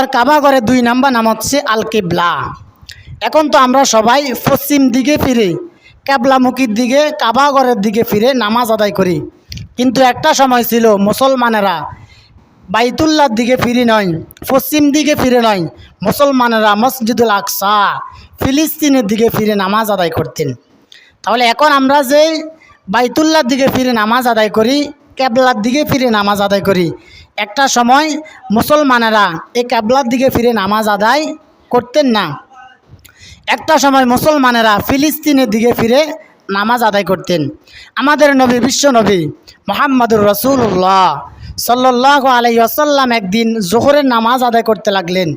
নম্বর কাবা ঘরের দুই নম্বর নাম হচ্ছে আল কিবলা এখন তো আমরা সবাই পশ্চিম দিকে ফিরে ক্যাবলামুখীর দিকে, কাবা ঘরের দিকে ফিরে নামাজ আদায় করি। কিন্তু একটা সময় ছিল মুসলমানেরা বাইতুল্লার দিকে ফিরে নয় পশ্চিম দিকে ফিরে নয় মুসলমানেরা মসজিদুল আকসা, ফিলিস্তিনের দিকে ফিরে নামাজ আদায় করতেন। তাহলে এখন আমরা যে বাইতুল্লার দিকে ফিরে নামাজ আদায় করি ক্যাবলার দিকে ফিরে নামাজ আদায় করি একটা সময় মুসলমানেরা এই ক্যাবলার দিকে ফিরে নামাজ আদায় করতেন না। একটা সময় মুসলমানেরা ফিলিস্তিনের দিকে ফিরে নামাজ আদায় করতেন। আমাদের নবী, বিশ্ব নবী মোহাম্মদুর রসুল্লাহ সাল্লাহ আলাই আসাল্লাম একদিন জোহরের নামাজ আদায় করতে লাগলেন।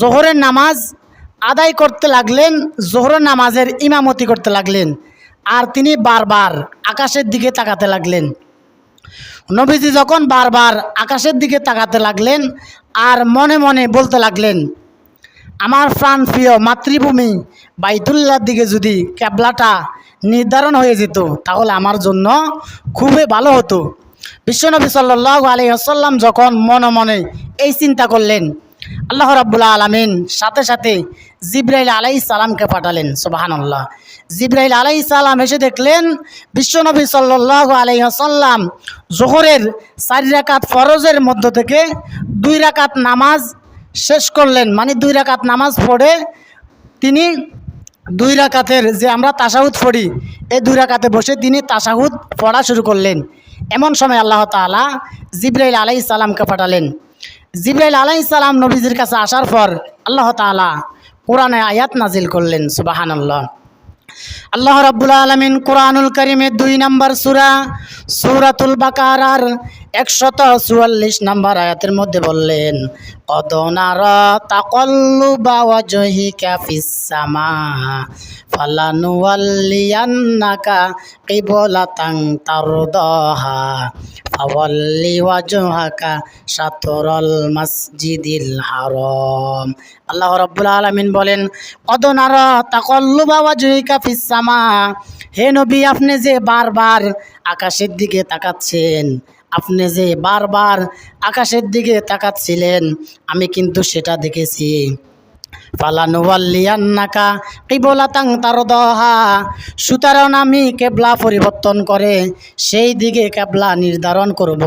জোহরের নামাজ আদায় করতে লাগলেন, জোহরের নামাজের ইমামতি করতে লাগলেন। আর তিনি বারবার আকাশের দিকে তাকাতে লাগলেন। নবীজি যখন বারবার আকাশের দিকে তাকাতে লাগলেন আর মনে মনে বলতে লাগলেন, আমার প্রাণ প্রিয় মাতৃভূমি বাইতুল্লার দিকে যদি ক্যাবলাটা নির্ধারণ হয়ে যেত, তাহলে আমার জন্য খুবই ভালো হতো। বিশ্বনবী সাল্লাহ আলী আসাল্লাম যখন মনে মনে এই চিন্তা করলেন, আল্লাহ রাবুল্লাহ আলমিন সাথে সাথে জিব্রাইল আলাই সালামকে পাঠালেন সোবাহান আল্লাহ জিব্রাইল আলাই সালাম এসে দেখলেন, বিশ্বনবী সাল্লাহ আলাই আসাল্লাম জোহরের চারি রাকাত ফরজের মধ্য থেকে দুই রাকাত নামাজ শেষ করলেন। মানে দুই রাকাত নামাজ পড়ে তিনি দুই রাকাতের যে আমরা তাসাহুদ পড়ি, এই দুই রাকাতে বসে তিনি তাসাহুদ পড়া শুরু করলেন। এমন সময় আল্লাহ তাআলা জিব্রাইল আলাই সালামকে পাঠালেন। জিব্রাইল আলাই সালাম নবীজির কাছে আসার পর আল্লাহ তাআলা কোরআনে আয়াত নাজিল করলেন সুবাহান আল্লাহ আল্লাহ রাব্বুল আলমিন কোরআনুল করিমের দুই নম্বর সুরা সুরাতুল বাকারার একশত চুয়াল্লিশ নম্বর আয়াতের মধ্যে বললেন অদনার তাকল্লু বাওয়াজহি কাফিসামা ফালানুয়াল্লিয়ান্নাকা কিবলাতাং তারদাহা, ফাওয়াল্লি ওয়াজহাকা শাতরল মসজিদিল হারাম। আল্লাহ রাব্বুল আলামিন বলেন অদনার তাকল্লু বাওয়াজহিকা ফিসামা হে নবী, আপনি যে বারবার আকাশের দিকে তাকাচ্ছেন আপনি যে বারবার আকাশের দিকে তাকাচ্ছিলেন, আমি কিন্তু সেটা দেখেছি। ফালানুয়াল্লিয়ান্নাকা কিবলাতাং তারদহা, সুতরাং আমি কেবলা পরিবর্তন করে সেই দিকে কেবলা নির্ধারণ করব,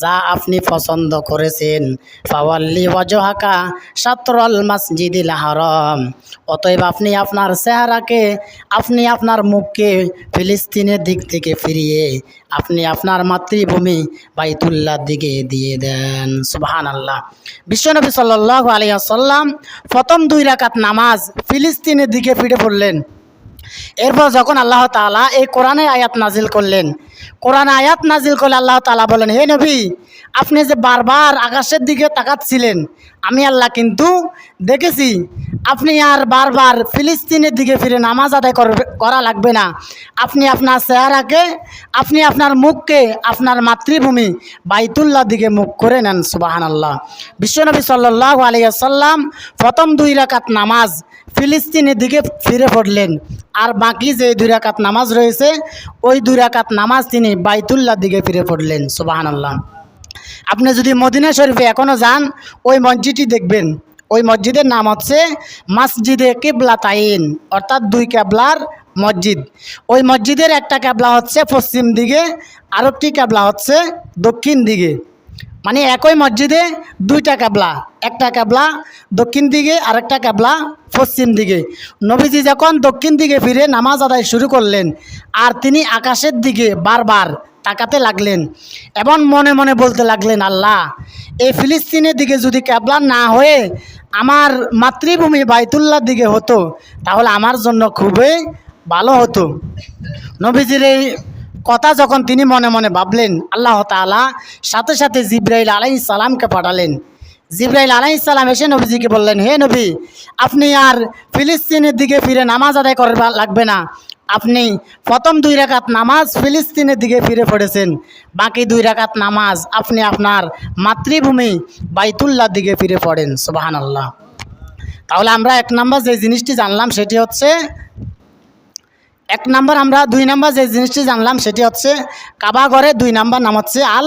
যা আপনি পছন্দ করেছেন। ফাওয়াল্লি ওয়াজহাকা সাতরল মসজিদিল হারাম, অতএব আপনি আপনার চেহারাকে, আপনি আপনার মুখকে ফিলিস্তিনের দিক থেকে ফিরিয়ে আপনি আপনার মাতৃভূমি বাইতুল্লার দিকে দিয়ে দেন। সুবাহান আল্লাহ বিশ্বনবী সাল্লাহ আলিয়া সাল্লাম প্রথম দুই রাকাত নামাজ ফিলিস্তিনের দিকে ফিরে পড়লেন। এরপর যখন আল্লাহ তাআলা এই কোরআনে আয়াত নাজিল করলেন, কোরআনে আয়াত নাজিল করলে আল্লাহ তালা বলেন, হে নবী, আপনি যে বারবার আকাশের দিকে তাকাচ্ছিলেন, আমি আল্লাহ কিন্তু দেখেছি। আপনি আর বারবার ফিলিস্তিনের দিকে ফিরে নামাজ আদায় করা লাগবে না। আপনি আপনার চেহারাকে, আপনি আপনার মুখকে, আপনার মাতৃভূমি বাইতুল্লাহ দিকে মুখ করে নেন সুবাহান আল্লাহ বিশ্বনবী সাল্লাহ আলিয়া সাল্লাম প্রথম দুই রাকাত নামাজ ফিলিস্তিনের দিকে ফিরে পড়লেন। আর বাকি যে দুই রাকাত নামাজ রয়েছে, ওই দুই রাকাত নামাজ তিনি বাইতুল্লাহ দিকে ফিরে পড়লেন। সুবাহান আল্লাহ আপনি যদি মদিনা শরীফে এখনও যান, ওই মসজিদটি দেখবেন। ওই মসজিদের নাম হচ্ছে মসজিদে কেবলা তাইন অর্থাৎ দুই ক্যাবলার মসজিদ। ওই মসজিদের একটা ক্যাবলা হচ্ছে পশ্চিম দিকে, আরেকটি ক্যাবলা হচ্ছে দক্ষিণ দিকে। মানে একই মসজিদে দুইটা ক্যাবলা একটা ক্যাবলা দক্ষিণ দিকে, আরেকটা ক্যাবলা পশ্চিম দিকে। নবীজি যখন দক্ষিণ দিকে ফিরে নামাজ আদায় শুরু করলেন আর তিনি আকাশের দিকে বারবার তাকাতে লাগলেন এবং মনে মনে বলতে লাগলেন, আল্লাহ, এই ফিলিস্তিনের দিকে যদি ক্যাবলা না হয়ে আমার মাতৃভূমি বাইতুল্লার দিকে হতো, তাহলে আমার জন্য খুবই ভালো হতো। নবীজির এই কথা যখন তিনি মনে মনে ভাবলেন, আল্লাহ তাআলা সাথে সাথে জিব্রাইল আলাই সালামকে পাঠালেন। জিব্রাইল আলাই সালাম এসে নবীজিকে বললেন, হে নবী, আপনি আর ফিলিস্তিনের দিকে ফিরে নামাজ আদায় করবা লাগবে না। আপনি প্রথম দুই রাকাত নামাজ ফিলিস্তিনের দিকে ফিরে পড়েছেন। বাকি দুই রাকাত নামাজ আপনি আপনার মাতৃভূমি বাইতুল্লার দিকে ফিরে পড়েন। সুবাহান আল্লাহ তাহলে আমরা এক নাম্বার যে জিনিসটি জানলাম সেটি হচ্ছে, এক নাম্বার আমরা দুই নাম্বার যে জিনিসটি জানলাম সেটি হচ্ছে, কাবা ঘরে দুই নাম্বার নাম হচ্ছে আল